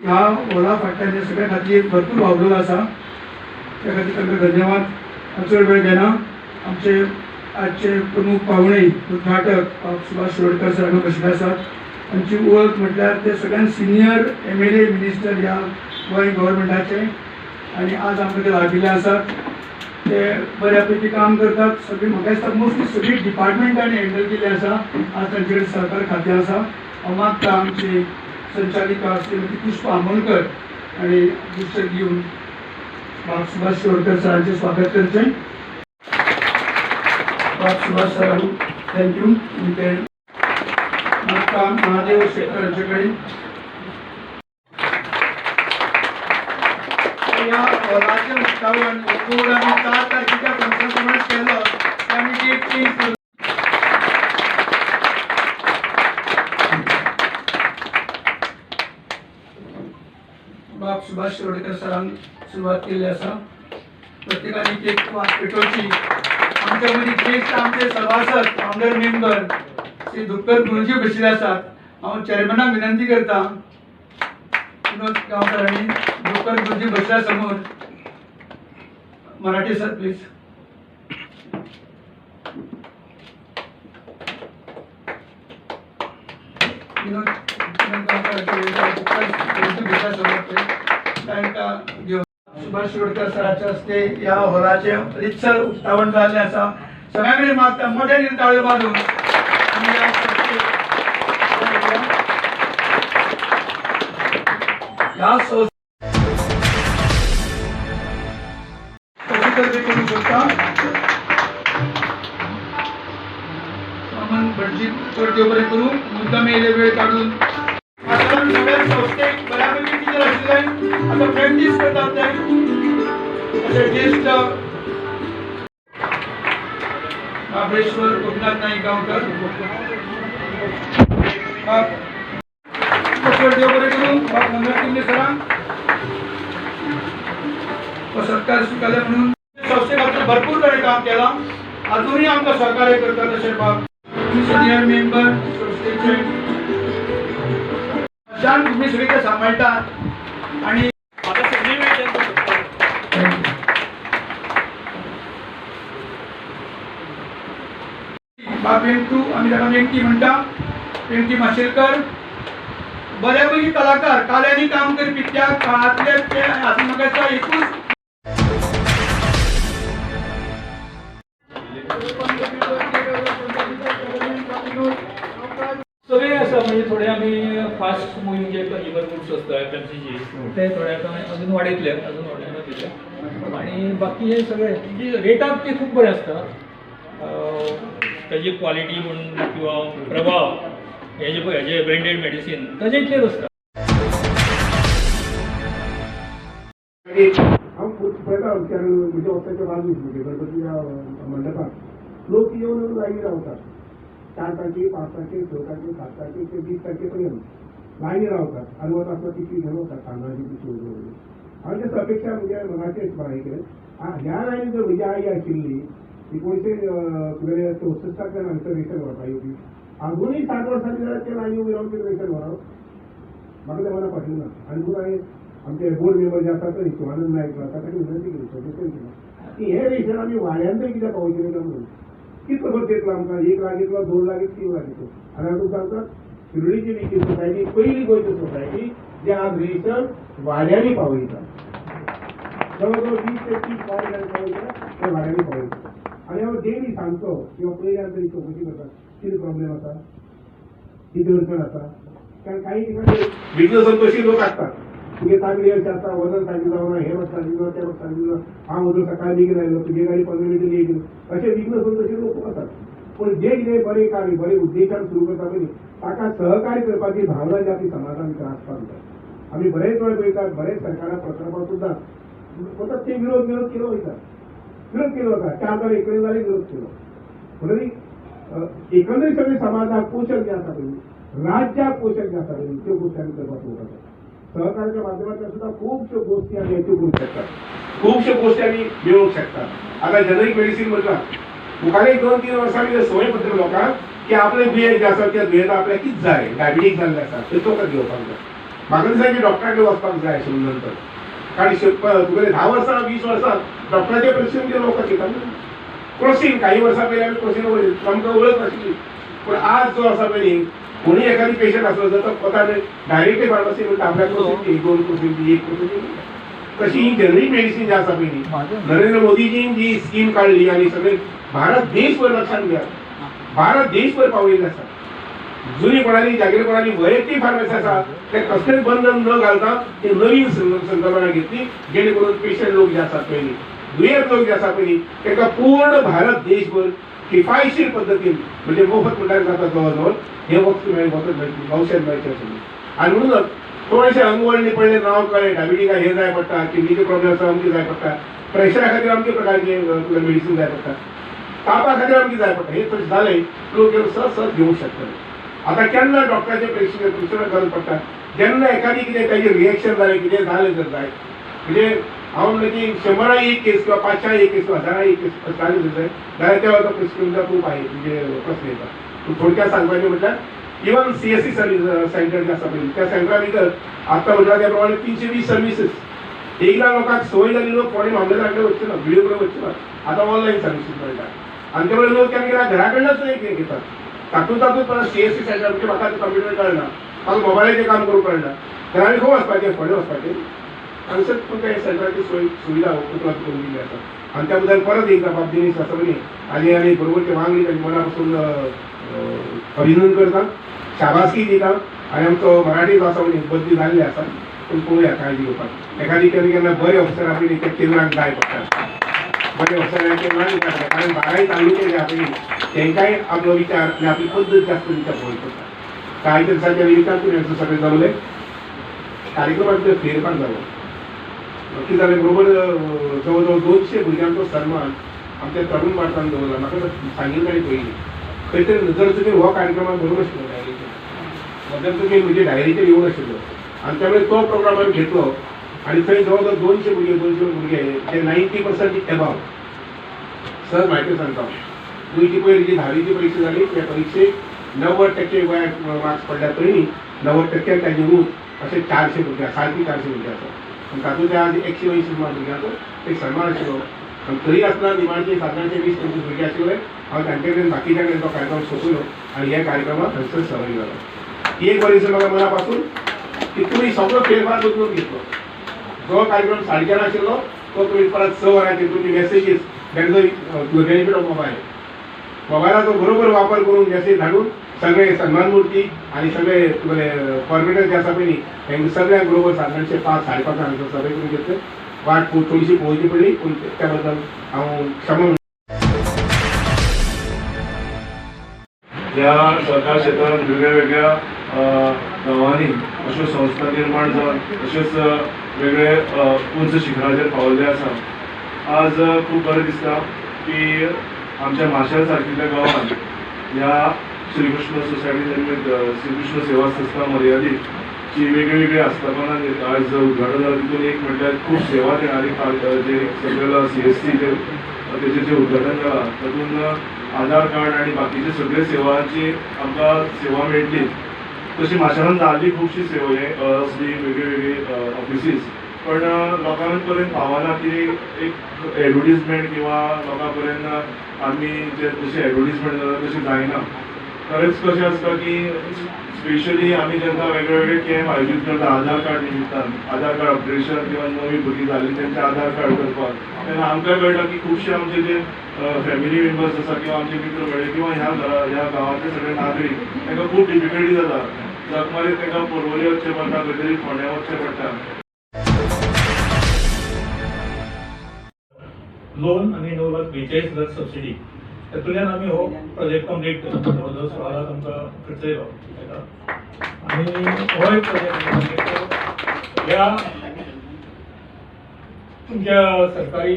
ह्या ओला फाटल्याच्या सगळ्या खातीर भरपूर वावरलो आसा त्या खातीर तांकां धन्यवाद. चड वेळ घेना आमचे आजचे प्रमुख पाहुणे उद्घाटक सुभाष शिरोडकर सर हांगा बशिल्ले आसात तांची वळख म्हटल्यार ते सगळ्यान senior M L A minister ह्या गोंय गव्हर्मेंटाचे आनी आज आमकां ते लाभिल्ले आसात ते बऱ्यापैकी काम करतात. सगळी म्हाका दिसता मोस्टली सगळी डिपार्टमेंटांनी हँडल केली आसा आज तांचे कडेन सहकार खातें आसा हांव मागता आमची संचालिका श्रीमती म्हणजे पुष्पा आमोणकर आणि पुस्तक घेऊन बाब सुभाष शिरोडकर सरांचे स्वागत करचे बाब सुभाष सर थँक्यू मी मागता महादेव शेखरांचे कडेन या राज्य उक्तावण एकूण आम्ही तारखेच्या पंचाप्रमाणे केलं. ते आम्ही बाप सुभाष शिरोडकर सरांनी सुरुवात केली असा. प्रत्येकाने केक पेटवची आमच्यामध्ये आमच्या आमचे सभासद फाउंडर मेंबर श्री दुक्कर गुरुजी बशिल्ले असतात. हांव चेअरमॅनाक विनंती करता विनोद गांवकरांनी दुक्कर गुरुजी बसल्या समोर मराठी सर प्लीज सुभाष शिरोडकर सरांच्या हस्ते या हॉलाचे रितसर उक्तावण झाले असा सगळ्यांकडे मागता मोठ्यान ताळयो बांधून. या संस्थेक सामान भटजी चड करू मुद्दाम वेळ काढून आता सगळ्या बऱ्यापैकी आता करतात ते असे महाबळेश्वर गोपीनाथ नाईक गावकर बाप करून बाप नंबर सरा सत्कार म्हणून संस्थे खातीर भरपूर ताणें काम केलां. अजूनही आमकां सहकार्य करतात बाब सिनियर मेंबर संस्थेचे. सगळे ते सांभाळटात आणि आता सगळी वेळ त्यांचा होता. बाब वेंकटू आम्ही त्याला वेंकटी म्हणटा वेंकटी माशेलकर बऱ्यापैकी कलाकार काल्यांनी काम करपी त्या काळातले ते हातूंत म्हाका एकूच थोडे आम्ही फास्ट मुव्हिंग जे कन्झ्युमर गुड्स असतात एफ एम सीची ते थोडे आता अजून वाडयतले अजून दिले. आणि बाकी हे सगळे जे रेटाक ते खूप बरे असता अं, त्याची क्वालिटी म्हणून किंवा प्रभाव हे जे पळय हेजे ब्रँडेड मेडिसीन ताजे इतलेच असता हांव पळयता कारण म्हज्या ऑफिसाच्या बाजूक म्हणजे गणपतीच्या मंडपात लोक येवन लायनी रावतात चार तारखे पाच तारखे दोन तारखे सात तारखे ते वीस तारखे नाही लायनी रावतात आनी वता आपलो पिशवी घेवन तांदळाची पिशी वगैरे. आणि तेच अपेक्षा म्हणजे मनाचेच पळय हे केलें आ- ह्या लायनीन जर म्हजी आई आशिल्ली एकोणीशे तुगेले चौसष्टांतल्यान नंतर रेशन व्हरपा येवपी अजूनही साठ वर्सांनी जाल्यार ते लायनी उबी रावन कितें रेशन व्हरप म्हाका ते मना पटलें ना आनी म्हणून हांवें आमचे बोर्ड मेंबर जे आसात पळय शिवानंद नायक ताका खातीर विनंती केली सजेशन केली की हे रेशन आमी वाड्यान तरी कित्याक पावोवचें ना म्हणून. किती खर्च आमचा. एक लागेतला दोन लाख तीन लागेल आणि आनी सांगतात शिर्डीची विकी सोसायटी पहिली गोंयची सोसायटी जे आज रेशन वाड्यांनी पावयता जवळजवळ वीस ते तीस वाड्यान पावयता ते वाड्यांनी पावयता आणि हांव डेली सांगतो किंवा पयल्यान तरी चौकशी करतात किती प्रॉब्लेम आता किती अडचण आता कारण काही ठिकाणी बिझनेस कशी लोक असतात. तुगे चांगली अशी आता वजन सांगितलं जावना हे मात सांगितलं ते मात सांगितलं हा वजन सकाळी बेगीन आयलो तुगे गाडी पंधरा मिनिटं लेट असे विघ्न होऊन तसे लोक असतात पूण जे जे बरें कार्य बरे उद्देशान सुरू करता पळय ताका सहकार्य करपाची भावना जी आपली समाजान भितर आसपाक जाय आमी बरेच वेळ पळयतात बरेच सरकारा प्रकल्पात सुद्दां वतात ते विरोध विरोध केलो वयता विरोध केलो वता चार जाले एक जाले विरोध केलो म्हणून एकंदरीत सगळे समाजाक पोषक जे आसा पळय राज्याक पोषक जे आसा पळय त्यो गोश्टी आमी करपाक पळोवपाक सहकार्याच्या माध्यमांतल्यान सुद्दां खुबश्यो गोश्टी आमी अचीव करूंक शकतात खुबश्यो गोश्टी आमी मेळोवंक शकतात आतां जनरिक मेडिसिन म्हटलां मुखार दोन तीन वर्सां भितर संवय पडटली लोकांक की आपले दुयेंत जे आसा त्या दुयेंत आपल्याक कितें जाय डायबिटीक जाल्ले आसा ते तो घेवपाक जाय म्हाका दिसता की डॉक्टराकडे वचपाक जाय अशें नंतर कारण शिकपा तुगेले धा वर्सां वीस वर्सां डॉक्टराचे परीक्षेन गेलो वखद घेता क्रोसीन काही वर्सां पयलीं आमी क्रोसीन वळख आमकां वळख नाशिल्ली पूण आज जो आसा पळय कोणी एखादी पेशंट आसलो जाल्यार तो कोता डायरेक्टली फार्मसी म्हणटा आपल्या क्रोसीन दी दोन दी एक दी तशी ही जनरीक मेडिसीन जी आसा पळय न्ही. नरेंद्र मोदीजीन जी स्कीम काढली आणि सगळे भारत देशभर लक्षात घ्या. भारत देशभर पावलेले आसा जुनी कोणाली जागीरपणाली वैयक्तीक फार्मसी आसा ते कसलेच बंधन न घालता ते नवीन संकल्पना घेतली जेणे करून पेशंट लोक जे आसात पयलीं दुयेंत लोक जे आसा पयलीं तांकां पूर्ण भारत देशभर किफायतशीर पद्दतीन म्हणजे मोफत मिळायला जाता जवळ जवळ हे वक्त मिळेल वक्त मेळटली औषध मिळते आशिल्लें आणि म्हणूनच थोडेसे अंगवळणी पडले नांव कळे डायबिटीका हे जाय पडटा किडनीचे प्रॉब्लेम आसा अमके जाय पडटा प्रेशरा खातीर अमके प्रकारचे तुका मेडिसीन जाय पडटा तापा खातीर अमके जाय पडटा हे तशें जालें लोक सहज सहज घेवंक शकतले आता केन्ना डॉक्टराचे प्रेशर प्रिस्क्रिप्शन गरज पडटा जेन्ना एखादी कितें ताजें रिएक्शन जालें कितें जालें जर जाय. म्हणजे हांव म्हणजे की एक केस किंवा पांचशा एक केस किंवा हजारा एक केस चालू जर जाय जाल्यार तेव्हा तो प्रिस्क्रिप्शन खूब आहे म्हणजे कसं येता. पूण थोडक्यात सांगपाचें म्हटलं even C S C service centre जे त्या सेंटरा भितर आतां म्हटल्यार त्या प्रमाणे वीस सर्विसीस एकदा लोकांक सोय जाली लोक कोणी मामलेदाराकडे वच्चे ना व्हिडिओ कडेन ना. आतां ऑनलायन सर्व्हिसेस मेळटा आनी त्यामुळे लोक केन्ना घरा कडल्यानच एक हे घेतात. तातूंत तातूंत परत सी एस सी सेंटर म्हणजे म्हाका कंप्युटर कळना. म्हाका मोबायलाचेर काम करूंक कळना. तर आमी खंय वचपाचें फोंडें वचपाचें हांगसर तुमकां हे सेंटराची सोय सुविधा उपलब्ध करून दिली असतात. आणि त्याबद्दल परत एकदा बाब दिनेश आसा आणि आनी मागणी त्यांनी मनापासून अभिनंदन करता शाबासकी दिता आणि आमचं मराठी जो आसा बदली झालेली आसा पण पळोवया काळजी घेवपाक एखादी केन्ना केन्ना बरे अफसर आपली त्या केंद्राक जाय पडटा बरे अफसरांचे ना दिता कारण बाराय तालुके जे आपली तेंकाय आपलो विचार आणि आपली पद्दत जास्त विचार पळोवंक पडटा कांय दिवसाच्या निमित्तान तुमी सगळें जमले कार्यक्रमात फेरफार जालो कितें जालें बरोबर जवळ जवळ दोनशे भुरग्यांचो सन्मान आमच्या तरुण भारतान दवरला म्हाका सांगिल्लें सांगितलें पयलीं खंय तरी जर तुमी हो कार्यक्रमाक बरोबर आशिल्लो डायरीचेर मदर तुमी म्हणजे डायरीचेर येवंक आशिल्लो आनी त्यामुळे तो प्रोग्राम आमी घेतलो. आनी थंय जवळ जवळ दोनशे भुरगे दोनशे भुरगे ते नायन्टी पर्संट एबाव सर म्हायती सांगता. तुमची पयली जी धावीची परीक्षा जाली त्या परीक्षेक णव्वद टक्के गोंयाक मार्क्स पडल्या पयलीं णव्वद टक्के ताजे रूच अशे चारशे भुरगे सारकी चारशे भुरगे आसा तातूंत आज एकशे अंयशी सुमार भुरग्यांचो एक सन्मान आशिल्लो आनी तरी आसतना निमाणचे सादारणशे वीस पंचवीस भुरगे आशिल्ले हांव तांचे कडेन बाकीच्या कडेन तो कार्यक्रम सोंपयलो हो. आनी ह्या कार्यक्रमाक थंयसर सहभागी जालो ही एक बरी म्हाका मना पासून की तुमी सगळो फेरफार बदलून घेतलो. जो कार्यक्रम साडच्यान आशिल्लो हो, तो तुमी परत स वरांचेर तुमी messages that is benefit of mobile मोबायलाचो बरोबर वापर करून मेसेज धाडून सगळे सन्मान मूर्ती आणि सगळे तुमचे कॉर्पोरेटर जे आसा पळय न्ही तांकां सगळ्यांक बरोबर सादारणशे पांच साडे पांच हांगासर सभे करून घेतले. वाट थोडीशी पोहोची पडली पण त्या बद्दल हांव क्षमा या सरकार क्षेत्रात वेगळ्या वेगळ्या अ, गांवांनी अश्यो संस्था निर्माण जावन तशेंच वेगळे उंच शिखराचेर पावल्ले आसा आज खूब बरें दिसता की आमच्या माशेल सारकिल्ल्या गांवांत ह्या श्रीकृष्ण सोसायटी निर्मीत श्रीकृष्ण सेवा संस्था मर्यादीत जी वेगळी वेगळी आस्थापनां आज उद्घाटन झालं. तितून एक म्हटल्यार खूब सेवा देणारी जे सगळ्याला सी एस सी जे तेजें जें उद्घाटन झाला तातूंत आधार कार्ड आनी बाकीचे सगळे सेवांची आमकां सेवा मेळटली तशी माशेलांत जाल्ली खुबशी सेवा हे असली वेगळी वेगळी ऑफिसीस पण अ, पर्यंत पावना ती एक एडवर्टिजमेंट किंवा लोकां पर्यंत आमी जे जशी एडवर्टीजमेंट जाता तशी जायना खरेंच कशें आसता की स्पेशली आमी जेन्ना वेगवेगळे कॅम्प आयोजीत करता आधार कार्ड निमित्तान आधार कार्ड अपडेशन किंवा नवी भुरगीं जाल्ली तेंचे आधार कार्ड करपाक तेन्ना आमकां कळटा की खुबशे आमचे जे फॅमिली मेंबर्स आसा किंवा आमचे मित्र मेळ्ळे किंवा ह्या ह्या गांवांतले सगळे नागरीक तांकां खूब डिफिकल्टी जाता जगमारीत तांकां पर्वरी वचचें पडटा खंय तरी फोंड्या वचचें पडटा लोन आनी नो लाख बेचाळीस लाख सबसिडी तातूंतल्यान आमी हो प्रोजेक्ट कंप्लीट केलो जवळ सोळा लाख आमकां खर्च येयलो आनी हो एक प्रोजेक्ट म्हणजे ह्या तुमच्या सरकारी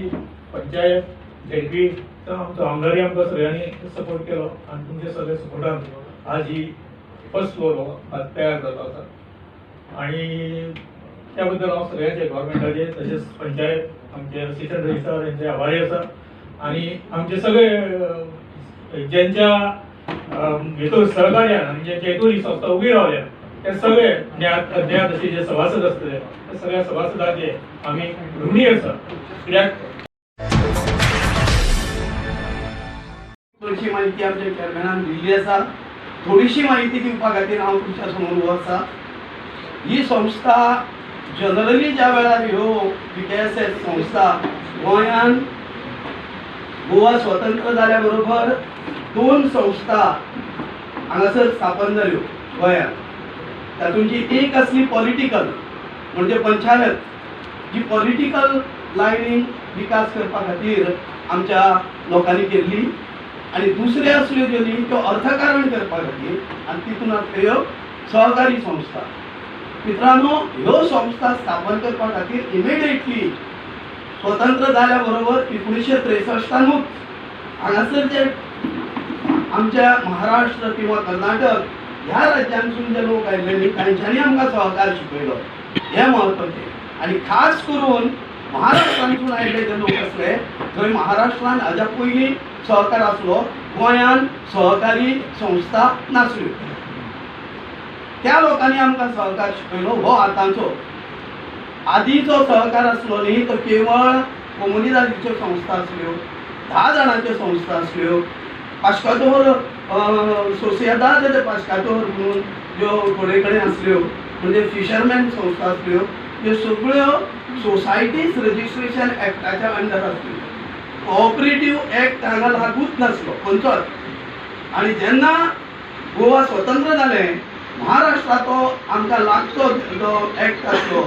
पंचायत झेडपी आमचो आमदारी आमकां सगळ्यांनी सपोर्ट केलो आनी तुमच्या सगळ्या सपोर्टान आज ही फर्स्ट फ्लोर आज तयार जालो आसा आणि त्या बद्दल हांव सगळ्यांचे गव्हर्मेंटाचे तशेंच पंचायत आमचे असिस्टंट रजिस्ट्रार यांचे आभारी आसा आणि आमचे सगळे ज्यांच्या हेतून सहकार्यान म्हणजे जेतून ही संस्था उभी रावल्या ते सगळे ज्ञात अज्ञात असे जे सभासद असतले त्या सगळ्या सभासदांचे आम्ही ऋणी आसा कित्याक थोडीशी माहिती आमच्या चेअरमॅनान दिल्ली आसा थोडीशी माहिती दिवपा खातीर हांव तुमच्यासमोर आसा ही संस्था जनरली ज्या वेळार ह्यो बी के एस एस संस्था गोंयान गोवा स्वतंत्र जाल्या बरोबर दोन संस्था हांगासर स्थापन जाल्यो गोंयांत तातूंची एक असली पॉलिटिकल म्हणजे पंचायत जी पॉलिटिकल लायनीन विकास करपा खातीर आमच्या लोकांनी केल्ली आणि दुसऱ्या असल्यो ज्यो न्ही त्यो अर्थकारण करपा खातीर आनी तितून ह्यो सहकारी संस्था. मित्रांनो ह्यो संस्था स्थापन करपा खातीर इमिडिएटली स्वतंत्र जाल्या बरोबर एकोणीशे त्रेसश्टानूच हांगासर जे आमच्या महाराष्ट्र किंवा कर्नाटक ह्या राज्यांसून जे लोक आयिल्ले म्हणजे न्ही तांच्यांनी आमकां सहकार शिकयलो हें म्हत्वाचें. आनी खास करून महाराष्ट्रांतून आयिल्ले जे लोक आसले थंय महाराष्ट्रान हाज्या पयलीं सहकार आसलो गोंयान सहकारी संस्था नासल्यो त्या लोकांनी आमकां सहकार शिकयलो हो आतांचो आदींचो सहकार आसलो न्ही तो केवळ कोमुनिदादीच्यो संस्था आसल्यो धा जाणांच्यो संस्था आसल्यो पाश्कातोर सोसिएदाद de पाश्कातोर म्हणून ज्यो थोडे कडेन आसल्यो म्हणजे फिशरमॅन संस्था आसल्यो ह्यो सगळ्यो सोसायटीज रजिस्ट्रेशन एक्टाच्या अंडर आसल्यो कॉपरेटीव एक्ट हांगा लागूच नासलो खंयचोच. आनी जेन्ना गोवा स्वतंत्र जालें महाराष्ट्राचो आमकां लागचो जो एक्ट आसलो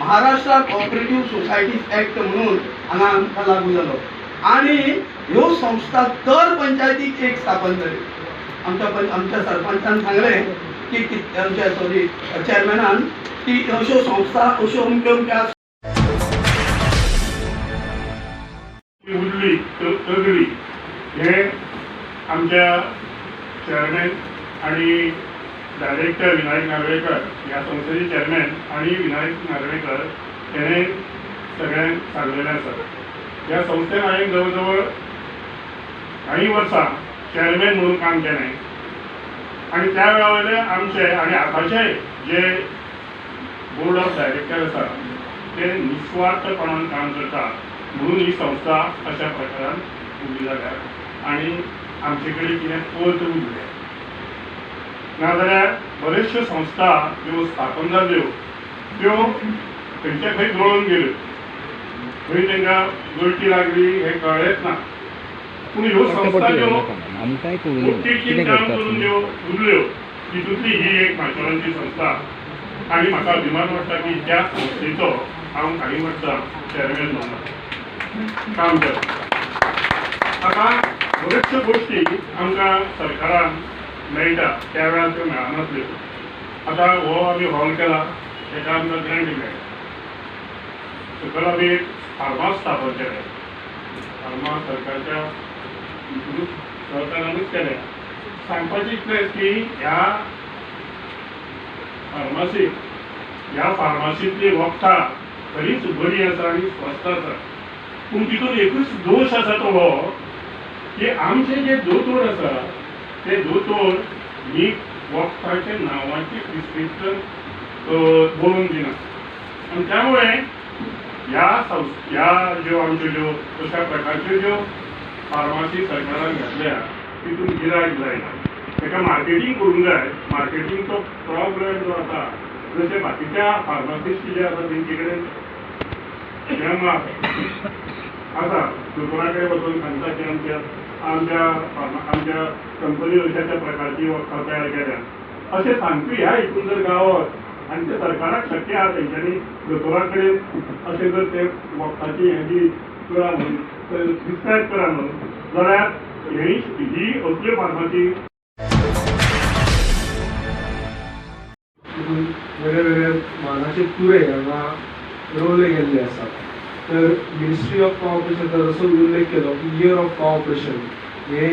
महाराष्ट्र कॉपरेटिव्ह सोसायटीज एक्ट म्हणून हांगा आमकां लागू जालो आनी ह्यो संस्था दर पंचायतीक एक स्थापन जाली आमच्या आमच्या सरपंचान सांगलें की आमच्या सॉरी चेअरमॅनान की अश्यो संस्था अश्यो अमक्यो अमक्या उरली तगडी हे आमच्या चेअरमॅन आणि डायरेक्टर विनायक नार्वेकर या संस्थेचे चेअरमॅन आणि विनायक नार्वेकर याने सगळ्यांक सांगलेले आसा ह्या संस्थेन हांवें जवळ जवळ काही वर्सां चेअरमॅन म्हणून काम केलें आणि त्या वेळा वयले आमचे आणि आतांचे जे बोर्ड ऑफ डायरेक्टर आसा ते निस्वार्थपणान काम करता म्हणून ही संस्था अशा प्रकारान उबी जाल्या आणि आमचे कडेन कितें पत उरलें नाजाल्यार बऱ्योचश्यो संस्था ज्यो स्थापन जाल्यो त्यो खंयच्या खंय जळून गेल्यो खंय तांकां गळटी लागली हें कळ्ळेंच ना पूण ह्यो संस्था ज्यो कितें काम करून ज्यो उरल्यो तितूंतली ही एक माशेलांची संस्था. आणि म्हाका अभिमान वाटता की त्या संस्थेचो हांव काही वर्सां चेअरमॅन म्हणून काम करता आता बऱ्योचश्यो गोश्टी आमकां सरकारान मेळटा त्या वेळार त्यो मेळनासल्यो आतां हो आमी हॉल केला तेका आमकां ग्रँट मेळटा सकयल आमी एक फार्मास स्थापन केलें फार्मास सरकारच्या सरकारानूच केलें सांगपाचें इतलेंच की ह्या फार्मासीक ह्या फार्मासींतली वखदां खरीच बरी आसा आनी स्वस्त आसा पूण तितून एकूच दोश आसा तो हो की आमचे जे दोतोर आसा ते दोतोर ही वखदाचे नावाचे प्रिस्क्रिप्शन बरोवन दिना आनी त्यामुळे ह्या संस्था ह्या ज्यो आमच्यो ज्यो अशा प्रकारच्यो ज्यो फार्मासी सरकारान घातल्या तितून गिरायक जायना ताका मार्केटींग करूंक जाय मार्केटींगचो प्रॉब्लेम जो आसा जशे बाकीच्या फार्मासिस्ट जे आसा तेंचे कडेन हें मात आसा दोतोरा कडेन वचून सांगता की आमच्या आमच्या आमच्या कंपनी अशा प्रकारची वखदां तयार केल्या. अशें सांगपी ह्या हितून जर गावत आनी ते सरकाराक शक्य आहा तेंच्यांनी दोतोरा कडेन अशें जर ते वखदाची हें करा म्हणून डिस्क्रायब करा म्हणून. जाल्यार ही ही असल्यो फार्मासी वेगळे वेगळे मानाचे तुरे हांगा रोवले गेल्ले आसात तर मिनिस्ट्री ऑफ कॉपरेशनचा जसं उल्लेख केलो की इयर ऑफ कॉपरेशन हे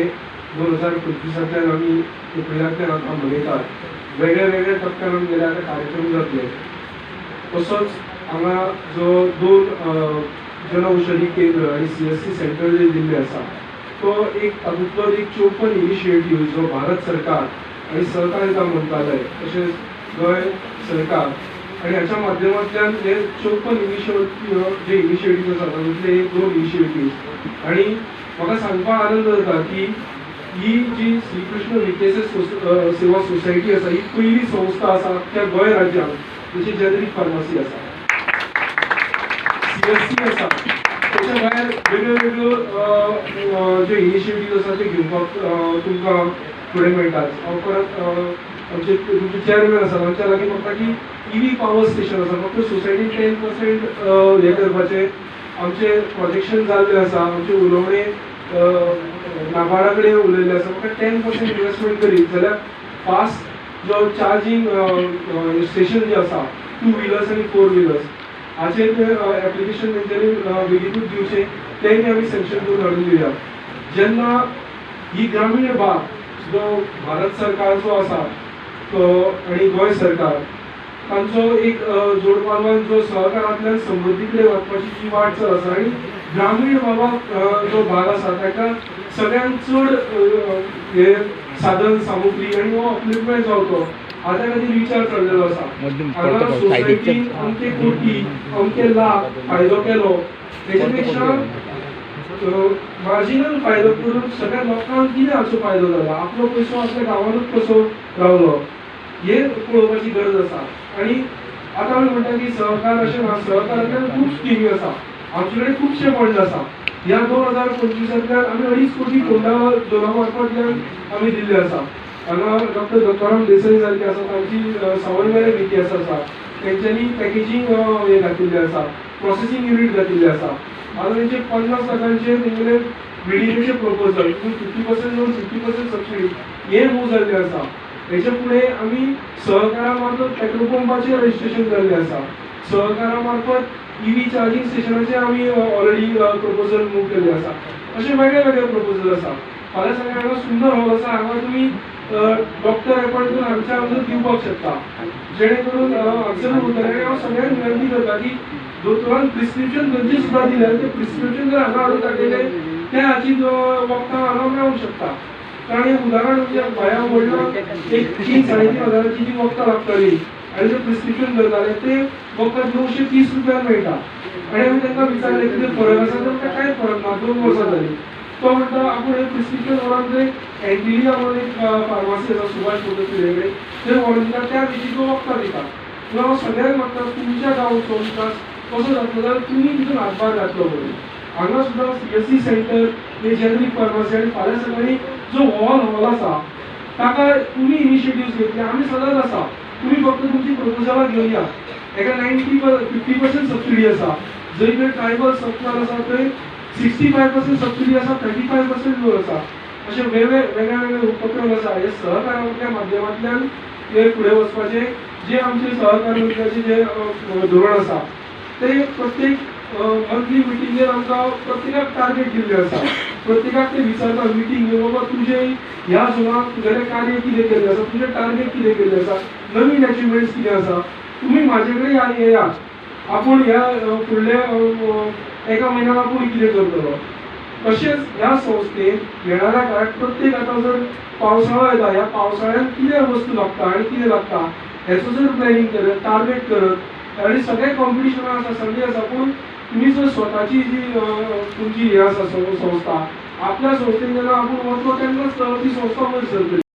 दोन हजार पंचवीसांतल्यान आमी एप्रिलांतल्यान आतां मनयतात वेगळ्या वेगळ्या टप्प्यान आमी गेले कार्यक्रम जातले तसोच हांगा जो दोन जनऔषधी केंद्र आनी सी एस सी सेंटर जे दिल्ले आसा तो एक तातूंतलो एक चोपन इनिशिएटीव जो भारत सरकार आनी सहकारिता मंत्रालय तशेंच गोंय सरकार आनी हाच्या माध्यमांतल्यान हे चोपन इनिशिएटिव्ह जे इनिशिएटिव्ह आसा तितले एक दोन इनिशिएटीव आनी म्हाका सांगपाक आनंद जाता की ही जी श्री कृष्ण विकेसीस सेवा सोसायटी आसा ही पयली संस्था आसा त्या गोंय राज्यांत जशी म्हणजे जनरीक फार्मासी आसा सीएससी आसा त्याच्या भायर वेगळ्यो वेगळ्यो अ, अ, ज्यो इनिशिएटीव आसा ते घेवपाक तुमकां फुडें मेळटात हांव परत आमचे तुमचे चेअरमॅन आसा तांच्या लागीं म्हाका की ईव्ही पावर स्टेशन आसा. फक्त सोसायटी टेन पर्सेंट हे करपाचे. आमचे प्रोजेक्शन जाल्लें आसा. आमचे उलोवणे नाबार्डा कडेन उलयल्ले आसा. म्हाका टेन पर्सेंट इन्वेस्टमेंट करीत. जाल्यार फास्ट जो चार्जींग स्टेशन जे आसा टू व्हिलर्स आनी फोर व्हिलर्स हाचेर एप्लिकेशन तेंच्यांनी बेगीनूच दिवचें. तेंय आमी सँक्शन करून हाडून दिवया जेन्ना ही ग्रामीण भाग जो भारत सरकार जो आसा तो आनी गोंय सरकार तांचो एक जोड पालवान जो सहकारांतल्यान समृद्धी कडेन वचपाची जी वाटचाल आसा आनी ग्रामीण अ, जो भाग आसा ताका सगळ्यांत चड हे साधन सामुग्री आनी हो अपलिपमेंट जावचो हाच्या खातीर विचार चल्लेलो आसा हांगा सोसायटीन अमके कोटी अमके लाख फायदो केलो. तेच्या पेक्षा मार्जिनल फायदो करून सगळ्या लोकांक कितें हाचो फायदो जाला आपलो पयसो आपल्या गांवानूच कसो रावलो हे पळोवपाची गरज आसा आनी आतां आमी म्हणटा की सहकार अशें ना सहकारांतल्यान खूब स्किमी आसा आमचे कडेन खुबशे फंड आसा ह्या दोन हजार पंचवीसांतल्यान आमी अडीच कोटी फोंडा दोना मार्फतल्यान आमी दिल्ले आसा हांगा डॉक्टर दत्ताराम देसाई सारखे आसा तांची अ, सावयवेरे आसा तेंच्यांनी पॅकेजींग हे घातिल्लें आसा प्रोसेसींग युनिट घातिल्लें आसा आता तेंचे पन्नास लाखांचे तेंगेले बिल्डिंगेचे proposal fifty percent loan fifty percent subsidy हे मूव जाल्ले आसा हेच्या फुडें आमी सहकारा मार्फत पेट्रोल पंपाचे रजिस्ट्रेशन जाल्लें आसा सहकारा मार्फत ईव्ही चार्जिंग स्टेशनाचे आमी ऑलरेडी प्रपोजल मूव केले आसा अशे वेगळे वेगळे प्रपोजल आसा फाल्यां सकाळीं हांगा सुंदर हॉल आसा हांगा तुमी डॉक्टर अपॉइंटमेंट करून आमच्या हांगा दिवपाक शकता. जेणे करून हांगसर उरतले हांव सगळ्यांक विनंती करता की दोतोरान प्रिस्क्रिप्शन खंयचे सुद्दां दिलें ते प्रिस्क्रिप्शन जर हांगा हाडून दाखयले त्या हाची वखदां हांगा मेळूंक शकता. कारण एक उदाहरण म्हणजे गोंया व्हडलो एक तीन साडे तीन हजाराची जी वखदां लागतली आनी जे प्रिस्क्रिप्शन करताले ते वखद णवशे तीस रुपयान मेळटा आनी आमी तांकां विचारलें कितें फरक आसा तर म्हणटा कांय फरक? ना दोन वर्सां जालीं तो म्हणटा आपूण हे प्रिस्क्रिप्शन व्हरोन ते एंटिलिया म्हणून एक फार्मासी आसा सुभाष मोटर कडेन थंय व्हरून दिता त्या दिशी तो वखदां दिता पूण हांव सगळ्यांक म्हणटा तुमच्या गांवचो विकास कसो जातलो जाल्यार तुमी तितून हातभार घातलो म्हणून हांगा सुद्दां सी सेंटर हे जेनरीक फार्मासी आनी फाल्यां सकाळीं जो हॉल हॉल आसा ताका तुमी इनिशिएटिव्ह घेतले आमी सदांच आसा तुमी फक्त तुमची प्रपोजलां घेवन या. हेका नायन्टी फिफ्टी पर्सेंट सबसिडी आसा जंय खंय ट्रायबल सप्लार आसा थंय सिक्स्टी फाय पर्सेंट सबसिडी आसा थर्टी फाय पर्सेंट लोन आसा असे वेगळे वेगळे वेगळे उपक्रम आसा हे सहकारांतल्या माध्यमांतल्यान ते फुडें वचपाचे जे आमचे सहकार जे धोरण आसा ते प्रत्येक मंथली मिटिंगेर आमकां प्रत्येकाक टार्गेट दिल्ले आसा प्रत्येकाक ते विचारता मिटींग बाबा तुजे ह्या सुवात तुगेलें कार्य कितें केल्लें आसा तुजें टार्गेट कितें केल्लें आसा नवीन अचिवमेंट्स कितें आसा तुमी म्हाजे कडेन या- येयात आपूण ह्या फुडल्या एका म्हयन्याक आपूण कितें करतलो तशेंच ह्या संस्थेन येणाऱ्या काळात प्रत्येक आतां जर पावसाळो येता ह्या पावसाळ्यांत कितें वस्तू लागता आनी कितें लागता हेचो जर प्लॅनिंग करत टार्गेट करत आनी सगळे कॉम्पिटिशनां आसा सगळें आसा पूण तुम्ही जर स्वतःची जी तुमची हे आसा संस्था आपल्या संस्थेन आपण आपूण त्यांनाच ती संस्था मध्ये